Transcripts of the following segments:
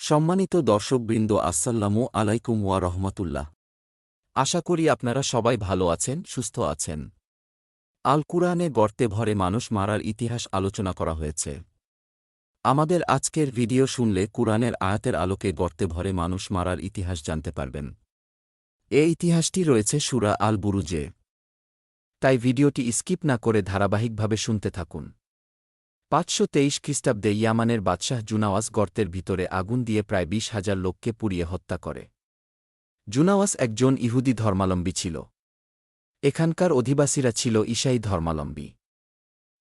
সম্মানিত দর্শকবৃন্দ আসসাল্লামু আলাইকুম ওয়া রহমতুল্লাহ। আশা করি আপনারা সবাই ভালো আছেন, সুস্থ আছেন। আল কুরআনে গর্তে ভরে মানুষ মারার ইতিহাস আলোচনা করা হয়েছে। আমাদের আজকের ভিডিও শুনলে কুরআনের আয়াতের আলোকে গর্তে ভরে মানুষ মারার ইতিহাস জানতে পারবেন। এ ইতিহাসটি রয়েছে সুরা আল বুরুজে। তাই ভিডিওটি স্কিপ না করে ধারাবাহিকভাবে শুনতে থাকুন। পাঁচশো তেইশ খ্রিস্টাব্দে ইয়ামানের বাদশাহ জুনাওয়াস গর্তের ভিতরে আগুন দিয়ে প্রায় বিশ হাজার লোককে পুড়িয়ে হত্যা করে। জুনাওয়াস একজন ইহুদি ধর্মালম্বী ছিল। এখানকার অধিবাসীরা ছিল ঈশাই ধর্মালম্বী।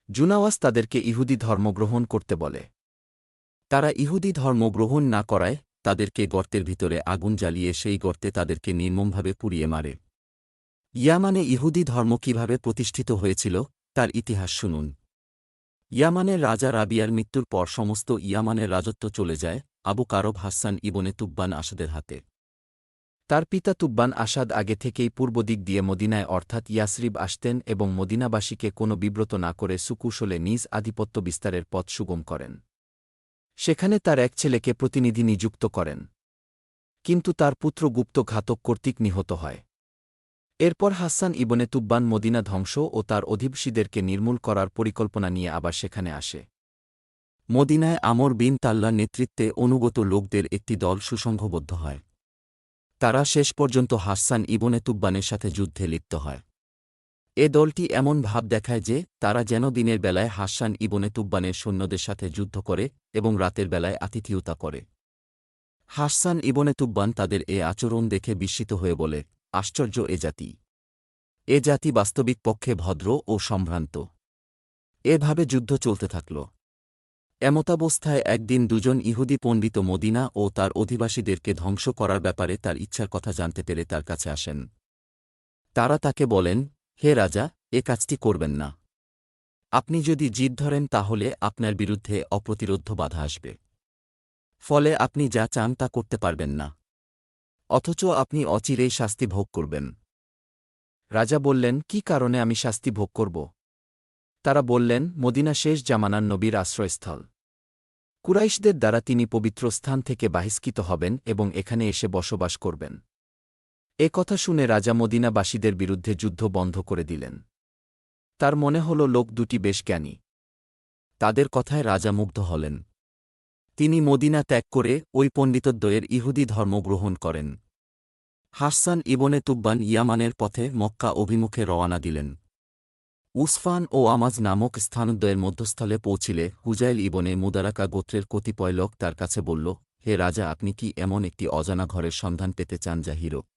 জুনাওয়াস তাদেরকে ইহুদি ধর্ম গ্রহণ করতে বলে। তারা ইহুদি ধর্ম গ্রহণ না করায় তাদেরকে গর্তের ভিতরে আগুন জ্বালিয়ে সেই গর্তে তাদেরকে নির্মমভাবে পুড়িয়ে মারে। ইয়ামানে ইহুদি ধর্ম কীভাবে প্রতিষ্ঠিত হয়েছিল, তার ইতিহাস শুনুন। ইয়ামানের রাজা রাবিয়ার মৃত্যুর পর সমস্ত ইয়ামানের রাজত্ব চলে যায় আবু কারব হাসান ইবনে তুব্বান আসাদের হাতে। তার পিতা তুব্বান আসাদ আগে থেকেই পূর্ব দিক দিয়ে মদিনায় অর্থাৎ ইয়াসরিব আসতেন এবং মদিনাবাসীকে কোনো বিব্রত না করে সুকুশলে নিজ আধিপত্য বিস্তারের পথ সুগম করেন। সেখানে তার এক ছেলেকে প্রতিনিধি নিযুক্ত করেন। কিন্তু তার পুত্র গুপ্ত ঘাতক কর্তৃক নিহত হয়। এরপর হাসান ইবনে তুব্বান মদিনা ধ্বংস ও তার অধিবাসীদেরকে নির্মূল করার পরিকল্পনা নিয়ে আবার সেখানে আসে। মদিনায় আমর বিন তাল্লার নেতৃত্বে অনুগত লোকদের একটি দল সুসংঘবদ্ধ হয়। তারা শেষ পর্যন্ত হাসান ইবনে তুব্বানের সাথে যুদ্ধে লিপ্ত হয়। এ দলটি এমন ভাব দেখায় যে, তারা যেন দিনের বেলায় হাসান ইবনে তুব্বানের সৈন্যদের সাথে যুদ্ধ করে এবং রাতের বেলায় আতিথিয়তা করে। হাসান ইবনে তুব্বান তাদের এ আচরণ দেখে বিস্মিত হয়ে বলে আশ্চর্য এ জাতি। এ জাতি বাস্তবিক পক্ষে ভদ্র ও সম্ভ্রান্ত। এভাবে যুদ্ধ চলতে থাকল। এমতাবস্থায় একদিন দুজন ইহুদি পণ্ডিত মদিনা ও তার অধিবাসীদেরকে ধ্বংস করার ব্যাপারে তার ইচ্ছার কথা জানতে পেরে তার কাছে আসেন। তারা তাকে বলেন, হে রাজা, এ কাজটি করবেন না। আপনি যদি জিদ ধরেন তাহলে আপনার বিরুদ্ধে অপ্রতিরোধ বাধা আসবে। ফলে আপনি যা চান তা করতে পারবেন না। অথচ আপনি অচিরেই শাস্তি ভোগ করবেন। রাজা বললেন, কি কারণে আমি শাস্তি ভোগ করব? তারা বললেন, মদিনা শেষ জামানার নবীর আশ্রয়স্থল। কুরাইশদের দ্বারা তিনি পবিত্র স্থান থেকে বাহিষ্কৃত হবেন এবং এখানে এসে বসবাস করবেন। এ কথা শুনে রাজা মদিনাবাসীদের বিরুদ্ধে যুদ্ধ বন্ধ করে দিলেন। তার মনে হল, লোক দুটি বেশ জ্ঞানী। তাদের কথায় রাজা মুগ্ধ হলেন। তিনি মদিনা ত্যাগ করে ওই পণ্ডিতদ্বয়ের ইহুদি ধর্ম গ্রহণ করেন। হাসান ইবনে তুব্বান ইয়ামানের পথে মক্কা অভিমুখে রওয়ানা দিলেন। উসফান ও আমাজ নামক স্থানোদ্বয়ের মধ্যস্থলে পৌঁছিলে হুজাইল ইবনে মুদারাকা গোত্রের কতিপয় লোক তার কাছে বলল, হে রাজা, আপনি কি এমন একটি অজানা ঘরের সন্ধান পেতে চান যা হিরক?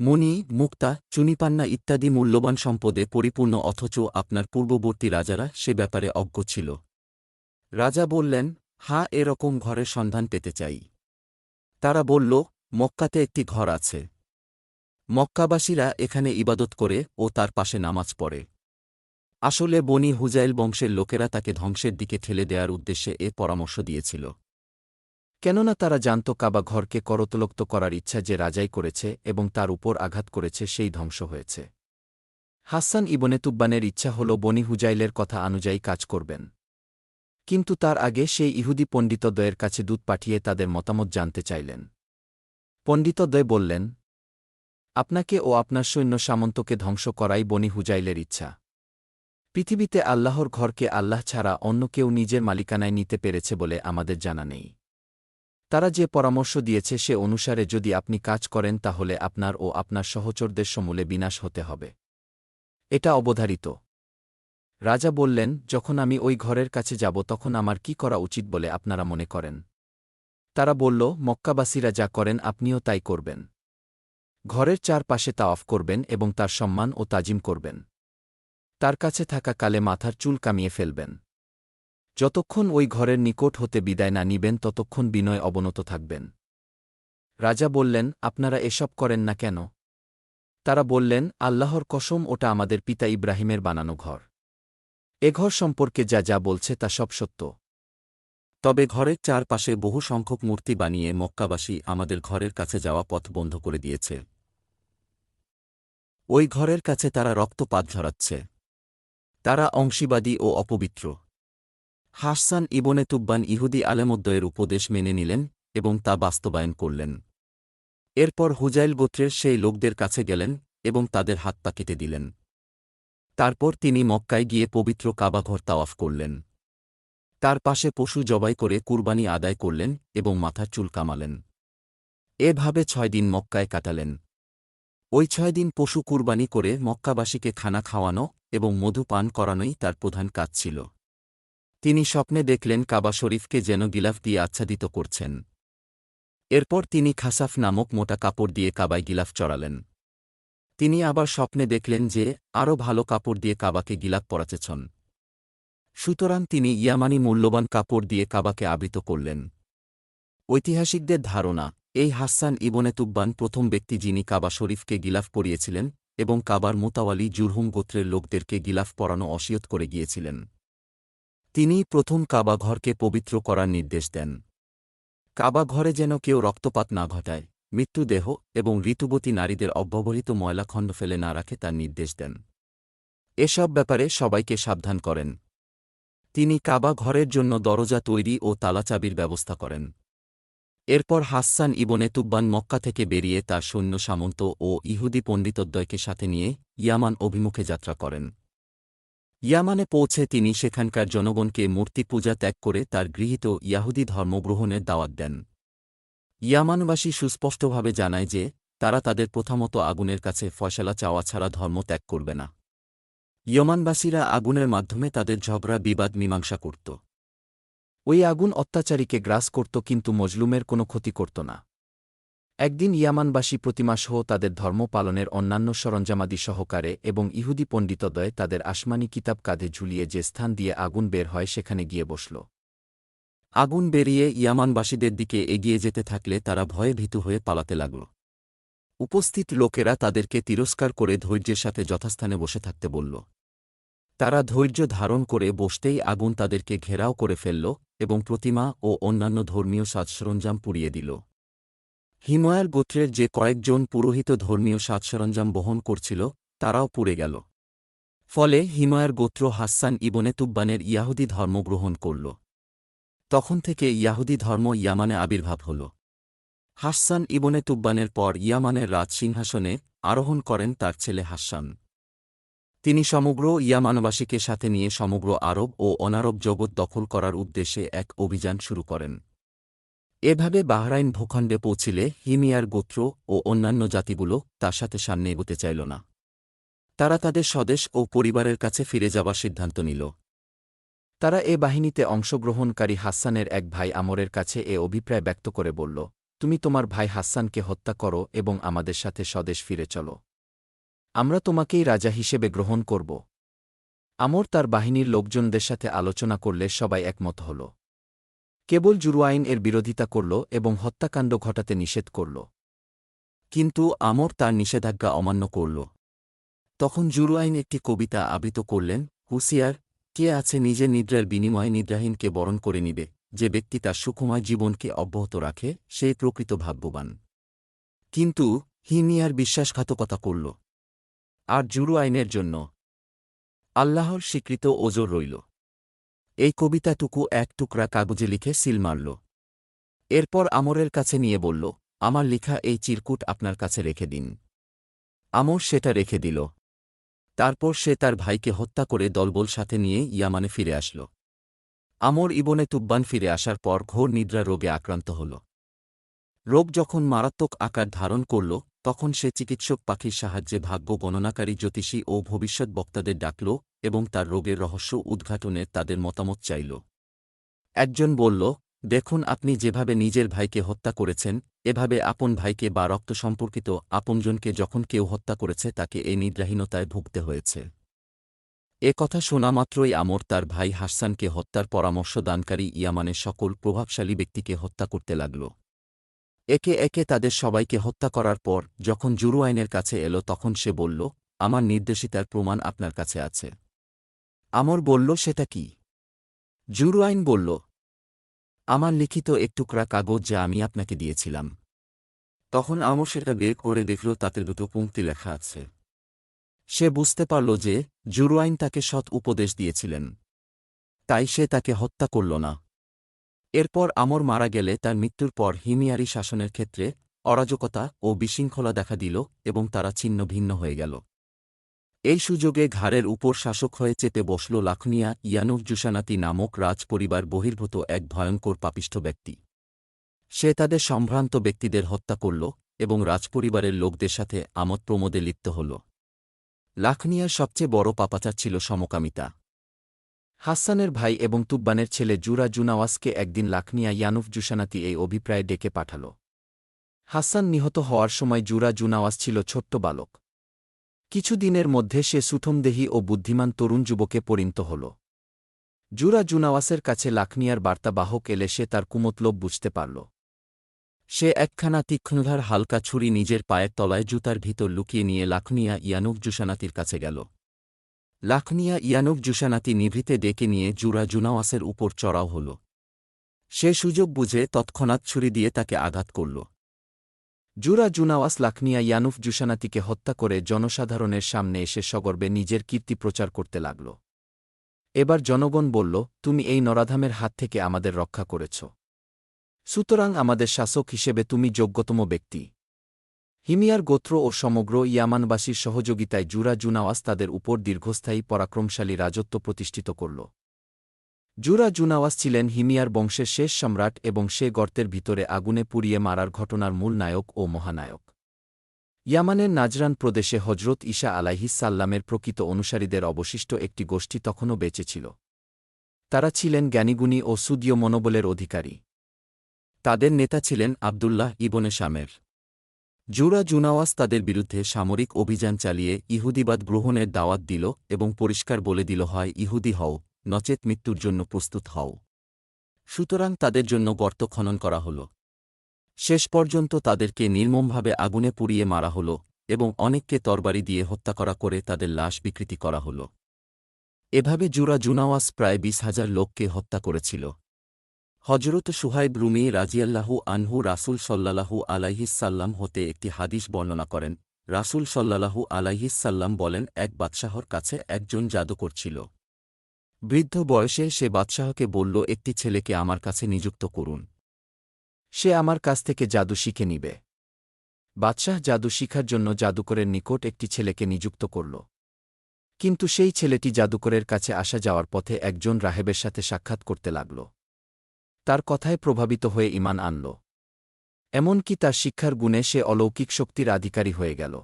মণি, মুক্তা, চুনিপান্না ইত্যাদি মূল্যবান সম্পদে পরিপূর্ণ অথচ আপনার পূর্ববর্তী রাজারা সে ব্যাপারে অজ্ঞ ছিল। রাজা বললেন হ্যাঁ এরকম ঘরের সন্ধান পেতে চাই। তারা বলল, মক্কাতে একটি ঘর আছে। মক্কাবাসীরা এখানে ইবাদত করে ও তার পাশে নামাজ পড়ে। আসলে বনি হুজাইল বংশের লোকেরা তাকে ধ্বংসের দিকে ঠেলে দেওয়ার উদ্দেশ্যে এ পরামর্শ দিয়েছিল। কেননা তারা জানত কাবা ঘরকে করতলক্ত করার ইচ্ছা যে রাজাই করেছে এবং তার উপর আঘাত করেছে সেই ধ্বংস হয়েছে। হাসান ইবনে তুব্বানের ইচ্ছা হল বনি হুজাইলের কথা অনুযায়ী কাজ করবেন। কিন্তু তার আগে সেই ইহুদি পণ্ডিতদ্বয়ের কাছে দূত পাঠিয়ে তাদের মতামত জানতে চাইলেন। পণ্ডিতদ্বয় বললেন, আপনাকে ও আপনার সৈন্য সামন্তকে ধ্বংস করাই বনি হুজাইলের ইচ্ছা। পৃথিবীতে আল্লাহর ঘরকে আল্লাহ ছাড়া অন্য কেউ নিজের মালিকানায় নিতে পেরেছে বলে আমাদের জানা নেই। তারা যে পরামর্শ দিয়েছে সে অনুসারে যদি আপনি কাজ করেন তাহলে আপনার ও আপনার সহচরদের সমূলে বিনাশ হতে হবে। এটা অবধারিত। রাজা বললেন, যখন আমি ওই ঘরের কাছে যাব, তখন আমার কি করা উচিত বলে আপনারা মনে করেন? তারা বলল, মক্কাবাসীরা যা করেন, আপনিও তাই করবেন। ঘরের চারপাশে তা অফ করবেন এবং তার সম্মান ও তাজিম করবেন। তার কাছে থাকা কালে মাথার চুল কামিয়ে ফেলবেন। যতক্ষণ ওই ঘরের নিকট হতে বিদায় না নিবেন, ততক্ষণ বিনয় অবনত থাকবেন। রাজা বললেন, আপনারা এসব করেন না কেন? তারা বললেন, আল্লাহর কসম, ওটা আমাদের পিতা ইব্রাহিমের বানানো ঘর। এ ঘর সম্পর্কে যা যা বলছে তা সব সত্য। তবে ঘরের চারপাশে বহু সংখ্যক মূর্তি বানিয়ে মক্কাবাসী আমাদের ঘরের কাছে যাওয়া পথ বন্ধ করে দিয়েছে। ওই ঘরের কাছে তারা রক্তপাত ঝরাচ্ছে। তারা অংশীবাদী ও অপবিত্র। হাসান ইবনে তুব্বান ইহুদি আলেমদ্দয়ের উপদেশ মেনে নিলেন এবং তা বাস্তবায়ন করলেন। এরপর হুজাইল গোত্রের সেই লোকদের কাছে গেলেন এবং তাদের হাত পা কেটে দিলেন। তারপর তিনি মক্কায় গিয়ে পবিত্র কাবাঘর তাওয়াফ করলেন। তার পাশে পশু জবাই করে কুরবানি আদায় করলেন এবং মাথার চুল কামালেন। এভাবে ছয় দিন মক্কায় কাটালেন। ওই ছয় দিন পশু কুরবানি করে মক্কাবাসীকে খানা খাওয়ানো এবং মধু পান করানোই তার প্রধান কাজ ছিল। তিনি স্বপ্নে দেখলেন কাবা শরীফকে যেন গিলাফ দিয়ে আচ্ছাদিত করছেন। এরপর তিনি খাসাফ নামক মোটা কাপড় দিয়ে কাবায় গিলাফ চড়ালেন। তিনি আবার স্বপ্নে দেখলেন যে, আরও ভালো কাপড় দিয়ে কাবাকে গিলাফ পরাচেছন। সুতরাং তিনি ইয়ামানি মূল্যবান কাপড় দিয়ে কাবাকে আবৃত করলেন। ঐতিহাসিকদের ধারণা, এই হাসান ইবনে তুব্বান প্রথম ব্যক্তি যিনি কাবা শরীফকে গিলাফ পরিয়েছিলেন এবং কাবার মোতাওয়ালি জুরহুম গোত্রের লোকদেরকে গিলাফ পরানো অসিয়ত করে গিয়েছিলেন। তিনি প্রথম কাবা ঘরকে পবিত্র করার নির্দেশ দেন। কাবা ঘরে যেন কেউ রক্তপাত না ঘটায়। মৃত্যুদেহ এবং ঋতুবতী নারীদের অব্যবহৃত ময়লাখণ্ড ফেলে না রাখে তার নির্দেশ দেন। এসব ব্যাপারে সবাইকে সাবধান করেন। তিনি কাবা ঘরের জন্য দরজা তৈরি ও তালাচাবির ব্যবস্থা করেন। এরপর হাসান ইবনে তুব্বান মক্কা থেকে বেরিয়ে তার সৈন্য সামন্ত ও ইহুদি পণ্ডিতদ্বয়কে সাথে নিয়ে ইয়ামান অভিমুখে যাত্রা করেন। ইয়ামানে পৌঁছে তিনি সেখানকার জনগণকে মূর্তি পূজা ত্যাগ করে তার গৃহীত ইয়াহুদি ধর্মগ্রহণের দাওয়াত দেন। ইয়ামানবাসী সুস্পষ্টভাবে জানায় যে, তারা তাদের প্রথমত আগুনের কাছে ফয়সালা চাওয়া ছাড়া ধর্ম ত্যাগ করবে না। ইয়মানবাসীরা আগুনের মাধ্যমে তাদের ঝগড়া, বিবাদ, মীমাংসা করত। ওই আগুন অত্যাচারীকে গ্রাস করত কিন্তু মজলুমের কোনো ক্ষতি করত না। একদিন ইয়ামানবাসী প্রতিমাসহ তাদের ধর্ম পালনের অন্যান্য সরঞ্জামাদি সহকারে এবং ইহুদি পণ্ডিতদয় তাদের আসমানি কিতাব কাঁধে ঝুলিয়ে যে স্থান দিয়ে আগুন বের হয় সেখানে গিয়ে বসল। আগুন বেরিয়ে ইয়ামানবাসীদের দিকে এগিয়ে যেতে থাকলে তারা ভয়ে ভীতু হয়ে পালাতে লাগল। উপস্থিত লোকেরা তাদেরকে তিরস্কার করে ধৈর্যের সাথে যথাস্থানে বসে থাকতে বলল। তারা ধৈর্য ধারণ করে বসতেই আগুন তাদেরকে ঘেরাও করে ফেলল এবং প্রতিমা ও অন্যান্য ধর্মীয় সাজসরঞ্জাম পুড়িয়ে দিল। হিময়ার গোত্রের যে কয়েকজন পুরোহিত ধর্মীয় সাজসরঞ্জাম বহন করছিল, তারাও পুড়ে গেল। ফলে হিময়ার গোত্র হাসান ইবনে তুব্বানের ইয়াহুদি ধর্ম গ্রহণ করল। তখন থেকে ইয়াহুদি ধর্ম ইয়ামানে আবির্ভাব হল। হাসান ইবনে তুব্বানের পর ইয়ামানের রাজ সিংহাসনে আরোহণ করেন তার ছেলে হাসান তিনি সমগ্র ইয়ামানবাসীকে সাথে নিয়ে সমগ্র আরব ও অনারব জগৎ দখল করার উদ্দেশ্যে এক অভিযান শুরু করেন। এভাবে বাহরাইন ভূখণ্ডে পৌঁছিলে হিমিয়ার গোত্র ও অন্যান্য জাতিগুলো তার সাথে সামনে এগোতে চাইল না। তারা তাদের স্বদেশ ও পরিবারের কাছে ফিরে যাবার সিদ্ধান্ত নিল। তারা এ বাহিনীতে অংশগ্রহণকারী হাসানের এক ভাই আমরের কাছে এ অভিপ্রায় ব্যক্ত করে বলল, তুমি তোমার ভাই হাসানকে হত্যা করো এবং আমাদের সাথে স্বদেশ ফিরে চলো। আমরা তোমাকেই রাজা হিসেবে গ্রহণ করব আমর তার বাহিনীর লোকজনদের সাথে আলোচনা করলে সবাই একমত হল। কেবল জুরুয়াইন এর বিরোধিতা করল এবং হত্যাকাণ্ড ঘটাতে নিষেধ করল। কিন্তু আমর তার নিষেধাজ্ঞা অমান্য করল। তখন জুরুয়াইন একটি কবিতা আবৃত করলেন হুসিয়ার কে আছে নিজে নিদ্রার বিনিময়ে নিদ্রাহীনকে বরণ করে নিবে, যে ব্যক্তি তার সুখময় জীবনকে অব্যাহত রাখে সেই প্রকৃত ভাগ্যবান। কিন্তু হিমিয়ার বিশ্বাসঘাতকতা করল। আর জুরু আইনের জন্য আল্লাহর স্বীকৃত ওজোর রইল। এই কবিতাটুকু এক টুকরা কাগজে লিখে সিল মারল। এরপর আমরের কাছে নিয়ে বলল, আমার লিখা এই চিরকুট আপনার কাছে রেখে দিন। আমর সেটা রেখে দিল। তারপর সে তার ভাইকে হত্যা করে দলবল সাথে নিয়ে ইয়ামানে ফিরে আসল। আমর ইবনে তুব্বান ফিরে আসার পর ঘোর নিদ্রা রোগে আক্রান্ত হল। রোগ যখন মারাত্মক আকার ধারণ করল, তখন সে চিকিৎসক পাখির সাহায্যে ভাগ্য গণনাকারী জ্যোতিষী ও ভবিষ্যৎ বক্তাদের ডাকল এবং তার রোগের রহস্য উদ্ঘাটনে তাদের মতামত চাইল। একজন বলল দেখুন আপনি যেভাবে নিজের ভাইকে হত্যা করেছেন, এভাবে আপন ভাইকে বা রক্ত সম্পর্কিত আপনজনকে যখন কেউ হত্যা করেছে তাকে এই নিদ্রাহীনতায় ভুগতে হয়েছে। এ কথা শোনা মাত্রই আমর তার ভাই হাসানকে হত্যার পরামর্শ দানকারী ইয়ামানের সকল প্রভাবশালী ব্যক্তিকে হত্যা করতে লাগল। একে একে তাদের সবাইকে হত্যা করার পর যখন জুরু আইনের কাছে এলো তখন সে বলল, আমার নির্দেশিতার প্রমাণ আপনার কাছে আছে। আমর বলল, সেটা কি? জুরু আইন বলল আমার লিখিত একটুকরা কাগজ যা আমি আপনাকে দিয়েছিলাম। তখন আমর সেটা বের করে দেখল, তাতে দুটো পংক্তি লেখা আছে। সে বুঝতে পারল যে, জুরুয়াইন তাকে সৎ উপদেশ দিয়েছিলেন। তাই সে তাকে হত্যা করল না। এরপর আমর মারা গেলে তার মৃত্যুর পর হিমিয়ারি শাসনের ক্ষেত্রে অরাজকতা ও বিশৃঙ্খলা দেখা দিল এবং তারা ছিন্ন ভিন্ন হয়ে গেল। এই সুযোগে ঘাড়ের উপর শাসক হয়ে চেতে বসল লাখনিয়া ইয়ানুক জুসানাতি নামক রাজপরিবার বহির্ভূত এক ভয়ঙ্কর পাপিষ্ঠ ব্যক্তি। সে তাদের সম্ভ্রান্ত ব্যক্তিদের হত্যা করল এবং রাজপরিবারের লোকদের সাথে আমোদ প্রমোদে লিপ্ত হল। লাখনিয়ার সবচেয়ে বড় পাপাচার ছিল সমকামিতা। হাসানের ভাই এবং তুব্বানের ছেলে জুরা জুনাওয়াসকে একদিন লাখনিয়া ইয়ানুফ জুসানাতি এই অভিপ্রায় ডেকে পাঠাল। হাসান নিহত হওয়ার সময় জুরা জুনাওয়াস ছিল ছোট্ট বালক। কিছুদিনের মধ্যে সে সুঠমদেহী ও বুদ্ধিমান তরুণ যুবকে পরিণত হল। জুরা জুনাওয়াসের কাছে লাখনিয়ার বার্তাবাহক এলে সে তার কুমতলোভ বুঝতে পারল। সে একখানা তীক্ষ্ণধার হালকা ছুরি নিজের পায়ের তলায় জুতার ভিতর লুকিয়ে নিয়ে লাখনিয়া ইয়ানুক জুসানাতির কাছে গেল। লাখনিয়া ইয়ানুক জুসানাতি নিভৃতে ডেকে নিয়ে জুরা জুনাওয়াসের উপর চড়াও হল। সে সুযোগ বুঝে তৎক্ষণাৎ ছুরি দিয়ে তাকে আঘাত করল। জুরা জুনাওয়াস লাখনিয়া ইয়ানুফ জুসানাতিকে হত্যা করে জনসাধারণের সামনে এসে সগর্বে নিজের কীর্তি প্রচার করতে লাগল। এবার জনগণ বলল, তুমি এই নরাধামের হাত থেকে আমাদের রক্ষা করেছ। সুতরাং আমাদের শাসক হিসেবে তুমি যোগ্যতম ব্যক্তি। হিমিয়ার গোত্র ও সমগ্র ইয়ামানবাসীর সহযোগিতায় জুরা জুনাওয়াস তাদের উপর দীর্ঘস্থায়ী পরাক্রমশালী রাজত্ব প্রতিষ্ঠিত করল। জুরা জুনাওয়াস ছিলেন হিমিয়ার বংশের শেষ সম্রাট এবং সে গর্তের ভিতরে আগুনে পুড়িয়ে মারার ঘটনার মূল নায়ক ও মহানায়ক। ইয়ামানের নাজরান প্রদেশে হজরত ঈশা আলাইহিসাল্লামের প্রকৃত অনুসারীদের অবশিষ্ট একটি গোষ্ঠী তখনও বেঁচে ছিল। তারা ছিলেন জ্ঞানীগুণী ও সুদীয় মনোবলের অধিকারী। তাদের নেতা ছিলেন আবদুল্লাহ ইবনে শামের। জুরা জুনাওয়াস তাদের বিরুদ্ধে সামরিক অভিযান চালিয়ে ইহুদিবাদ গ্রহণের দাওয়াত দিল এবং পরিষ্কার বলে দিল, হয় ইহুদি হও। নচেত মৃত্যুর জন্য প্রস্তুত হও। সুতরাং তাদের জন্য গর্ত খনন করা হল। শেষ পর্যন্ত তাদেরকে নির্মমভাবে আগুনে পুড়িয়ে মারা হল এবং অনেককে তরবারি দিয়ে হত্যা করা করে তাদের লাশ বিকৃতি করা হল। এভাবে জুরা জুনাওয়াস প্রায় বিশ হাজার লোককে হত্যা করেছিল। হজরত সুহাইব রুমি রাজিয়াল্লাহু আনহু রাসুল সল্লাল্লাহু আলাইহিসাল্লাম হতে একটি হাদিস বর্ণনা করেন। রাসুল সল্লাল্লাহু আলাইহিসাল্লাম বলেন, এক বাদশাহর কাছে একজন জাদুকর ছিল। বৃদ্ধ বয়সে সে বাদশাহকে বলল, একটি ছেলেকে আমার কাছে নিযুক্ত করুন। সে আমার কাছ থেকে জাদু শিখে নিবে বাদশাহ জাদু শিখার জন্য জাদুকরের নিকট একটি ছেলেকে নিযুক্ত করল। কিন্তু সেই ছেলেটি জাদুকরের কাছে আসা যাওয়ার পথে একজন রাহেবের সাথে সাক্ষাৎ করতে লাগল। তার কথায় প্রভাবিত হয়ে ইমান আনল। এমনকি তার শিক্ষার গুণে সে অলৌকিক শক্তির আধিকারী হয়ে গেল।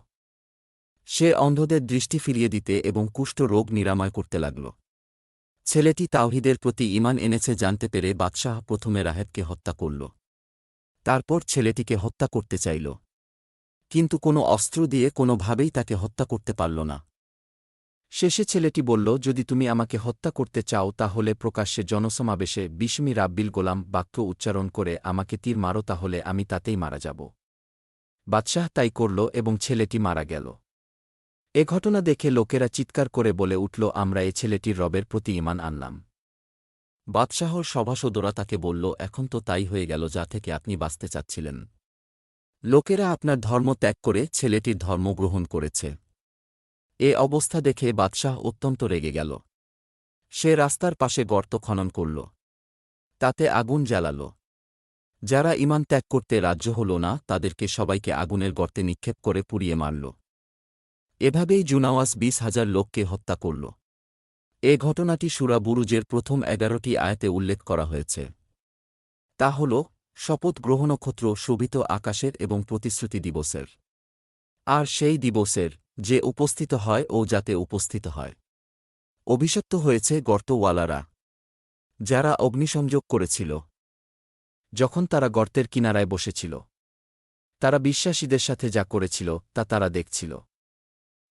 সে অন্ধদের দৃষ্টি ফিরিয়ে দিতে এবং কুষ্ঠ রোগ নিরাময় করতে লাগল। ছেলেটি তাওহিদের প্রতি ইমান এনেছে জানতে পেরে বাদশাহ প্রথমে রাহেবকে হত্যা করল। তারপর ছেলেটিকে হত্যা করতে চাইল। কিন্তু কোনো অস্ত্র দিয়ে কোনোভাবেই তাকে হত্যা করতে পারল না। শেষে ছেলেটি বলল, যদি তুমি আমাকে হত্যা করতে চাও, তাহলে প্রকাশ্যে জনসমাবেশে বিস্মি রাব্বিল গোলাম বাক্য উচ্চারণ করে আমাকে তীর মারো, তাহলে আমি তাতেই মারা যাব। বাদশাহ তাই করল এবং ছেলেটি মারা গেল। এ ঘটনা দেখে লোকেরা চিৎকার করে বলে উঠল, আমরা এ ছেলেটির রবের প্রতি ইমান আনলাম। বাদশাহর সভাসদরা তাকে বলল, এখন তো তাই হয়ে গেল যা থেকে আপনি বাঁচতে চাচ্ছিলেন। লোকেরা আপনার ধর্ম ত্যাগ করে ছেলেটির ধর্ম গ্রহণ করেছে। এ অবস্থা দেখে বাদশাহ অত্যন্ত রেগে গেল। সে রাস্তার পাশে গর্ত খনন করল। তাতে আগুন জ্বালাল। যারা ইমান ত্যাগ করতে রাজ্য হল না, তাদেরকে সবাইকে আগুনের গর্তে নিক্ষেপ করে পুড়িয়ে মারল। এভাবেই জুনাওয়াস বিশ হাজার লোককে হত্যা করল। এ ঘটনাটি সুরা বুরুজের প্রথম এগারোটি আয়াতে উল্লেখ করা হয়েছে। তা হল, শপথ গ্রহ নক্ষত্র শোভিত আকাশের এবং প্রতিশ্রুতি দিবসের। আর সেই দিবসের, যে উপস্থিত হয় ও যাতে উপস্থিত হয়। অভিশপ্ত হয়েছে গর্তওয়ালারা, যারা অগ্নিসংযোগ করেছিল। যখন তারা গর্তের কিনারায় বসেছিল, তারা বিশ্বাসীদের সাথে যা করেছিল তা তারা দেখছিল।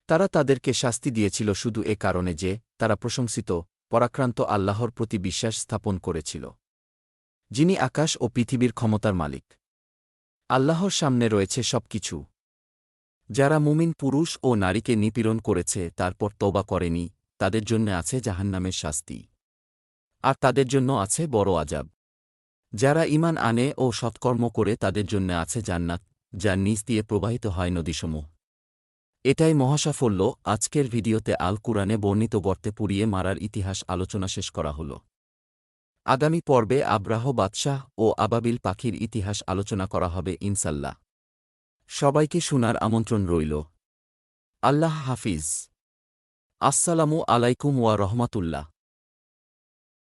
তারা তাদেরকে শাস্তি দিয়েছিল শুধু এ কারণে যে, তারা প্রশংসিত, পরাক্রান্ত আল্লাহর প্রতি বিশ্বাস স্থাপন করেছিল। যিনি আকাশ ও পৃথিবীর ক্ষমতার মালিক। আল্লাহর সামনে রয়েছে সব কিছু যারা মুমিন পুরুষ ও নারীকে নিপীড়ন করেছে, তারপর তবা করেনি, তাদের জন্য আছে জাহান্নামের শাস্তি। আর তাদের জন্য আছে বড় আজাব যারা ইমান আনে ও সৎকর্ম করে, তাদের জন্য আছে জান্নাত যার নিচ দিয়ে প্রবাহিত হয় নদীসমূহ। এটাই মহাসাফল্য, আজকের ভিডিওতে আল কুরআনে বর্ণিত গর্তে পুড়িয়ে মারার ইতিহাস আলোচনা শেষ করা হল। আগামী পর্বে আব্রাহ বাদশাহ ও আবাবিল পাখির ইতিহাস আলোচনা করা হবে ইনসাল্লাহ সবাইকে শোনার আমন্ত্রণ রইল। আল্লাহ হাফিজ। আসসালামু আলাইকুম ওয়া রহমাতুল্লাহ।